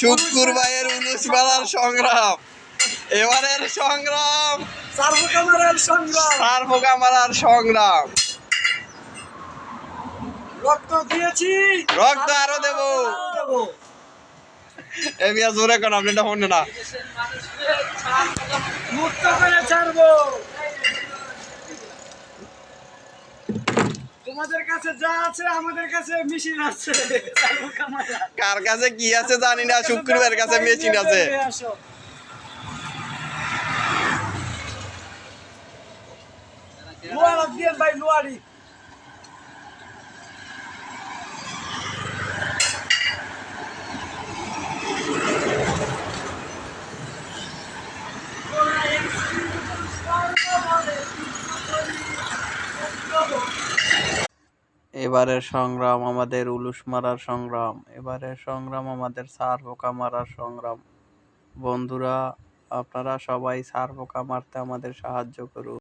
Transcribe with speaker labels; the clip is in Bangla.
Speaker 1: শুক্কুর ভাইয়ের উনিশ বেলার সংগ্রাম। এবারের সংগ্রাম।
Speaker 2: সার্ব কামারের সংগ্রাম।
Speaker 1: সার পোকা মারার সংগ্রাম।
Speaker 2: রক্ত দিয়েছি।
Speaker 1: রক্ত আরও দেবো।
Speaker 2: দেবো।
Speaker 1: জোরে কোন আপনি এটা না।
Speaker 2: তোমাদের কাছে যা আছে আমাদের কাছে মেশিন আছে।
Speaker 1: কার কাছে কি আছে জানি না শুক্রবার কাছে মেশিন আছে।
Speaker 2: নিয়ে দিয়ে ভাই লোয়ারি
Speaker 1: এবারের সংগ্রাম আমাদের উলুস মারার সংগ্রাম, এবারের সংগ্রাম আমাদের সার পোকা মারার সংগ্রাম। বন্ধুরা, আপনারা সবাই সার পোকা মারতে আমাদের সাহায্য করুন।